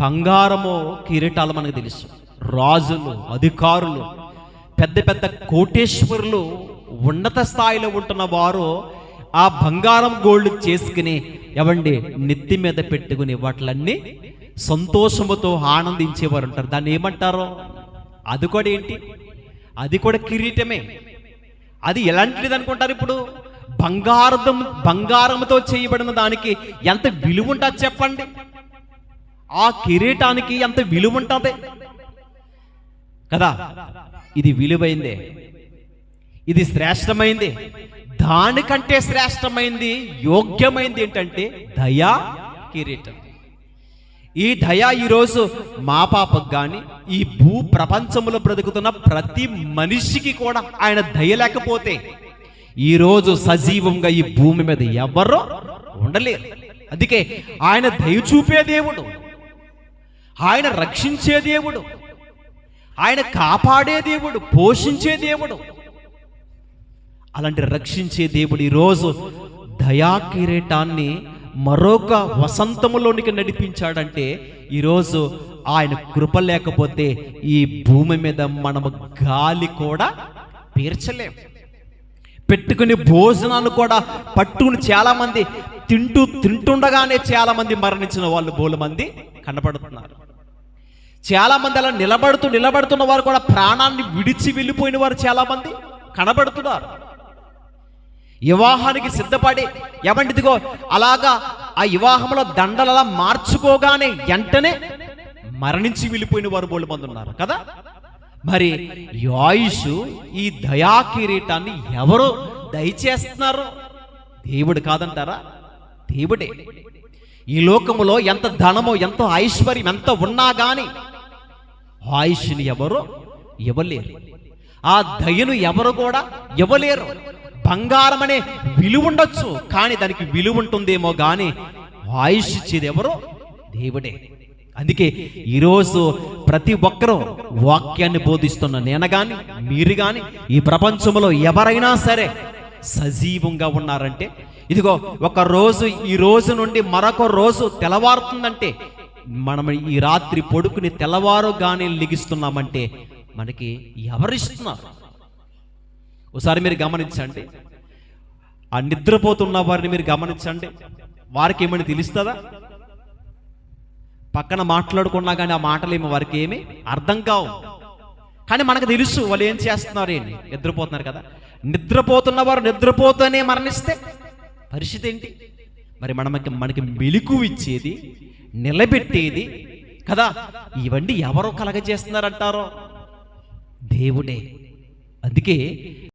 బంగారము కిరీటాలు మనకు తెలుసు. రాజులు అధికారులు పెద్ద పెద్ద కోటేశ్వరులు ఉన్నత స్థాయిలో ఉంటున్న వారు ఆ బంగారం గోల్డ్ చేసుకుని ఎవండి నెత్తి మీద పెట్టుకుని వాటిలన్నీ సంతోషముతో ఆనందించేవారు ఉంటారు. దాన్ని ఏమంటారు? అది కూడా ఏంటి? అది కూడా కిరీటమే. అది ఎలాంటిది అనుకుంటారు ఇప్పుడు? బంగారం బంగారంతో చేయబడిన దానికి ఎంత విలువ ఉంటుంది చెప్పండి. ఆ కిరీటానికి ఎంత విలువ ఉంటుంది కదా ఇది విలువైందే. ఇది శ్రేష్టమైంది. దానికంటే శ్రేష్టమైంది యోగ్యమైంది ఏంటంటే దయా కిరీటం. ఈ దయ ఈరోజు మా పాపకు కానీ ఈ భూ ప్రపంచంలో బ్రతుకుతున్న ప్రతి మనిషికి కూడా ఆయన దయ లేకపోతే ఈరోజు సజీవంగా ఈ భూమి మీద ఎవరో ఉండలేరు. అందుకే ఆయన దయ చూపే దేవుడు. ఆయన రక్షించే దేవుడు. ఆయన కాపాడే దేవుడు పోషించే దేవుడు. అలాంటి రక్షించే దేవుడు ఈరోజు దయా కిరీటాన్ని మరొక వసంతములోనికి నడిపించాడంటే ఈరోజు ఆయన కృప లేకపోతే ఈ భూమి మీద మనము గాలి కూడా పీర్చలేం. పెట్టుకుని భోజనాలు కూడా పట్టుకుని చాలామంది తింటూ తింటుండగానే చాలామంది మరణించిన వాళ్ళు బోలు మంది కనపడుతున్నారు. చాలా మంది అలా నిలబడుతూ నిలబడుతున్న వారు కూడా ప్రాణాన్ని విడిచి వెళ్ళిపోయిన వారు చాలామంది కనబడుతున్నారు. వివాహానికి సిద్ధపడి ఎవంటిదిగో అలాగా ఆ వివాహంలో దండలు అలా మార్చుకోగానే వెంటనే మరణించి వెళ్ళిపోయిన వారు బోళ్ళు మంది ఉన్నారు కదా? మరి ఈ ఆయుష్ ఈ దయా కిరీటాన్ని ఎవరు దయచేస్తున్నారు? దేవుడు కాదంటారా? దేవుడే. ఈ లోకములో ఎంత ధనమో ఎంతో ఐశ్వర్యం ఎంత ఉన్నా కానీ ఆయుష్ని ఎవరు ఇవ్వలేరు. ఆ దయను ఎవరు కూడా ఇవ్వలేరు. బంగారం అనే విలువ ఉండొచ్చు కానీ దానికి విలువ ఉంటుందేమో కానీ ఆయుష్ ఇచ్చేది ఎవరు దేవుడే. అందుకే ఈరోజు ప్రతి ఒక్కరూ వాక్యాన్ని బోధిస్తున్న నేను కానీ మీరు కానీ ఈ ప్రపంచంలో ఎవరైనా సరే సజీవంగా ఉన్నారంటే ఇదిగో ఒక రోజు ఈ రోజు నుండి మరొక రోజు తెలవారుతుందంటే మనం ఈ రాత్రి పొడుకుని తెల్లవారుగానే లిగిస్తున్నామంటే మనకి ఎవరిస్తున్నారు? ఒకసారి మీరు గమనించండి. ఆ నిద్రపోతున్న వారిని మీరు గమనించండి. వారికి ఏమని తెలుస్తుందా? పక్కన మాట్లాడుకున్నా కానీ ఆ మాటలు ఏమి వారికి ఏమి అర్థం కావు. కానీ మనకు తెలుసు వాళ్ళు ఏం చేస్తున్నారు ఏంటి? నిద్రపోతున్నారు కదా. నిద్రపోతున్న వారు నిద్రపోతూనే మరణిస్తే పరిస్థితి ఏంటి? మరి మనకి మనకి మెలకు ఇచ్చేది నిలబెట్టేది కదా? ఇవన్నీ ఎవరో కలగజేస్తున్నారంటారో? దేవుడే. అందుకే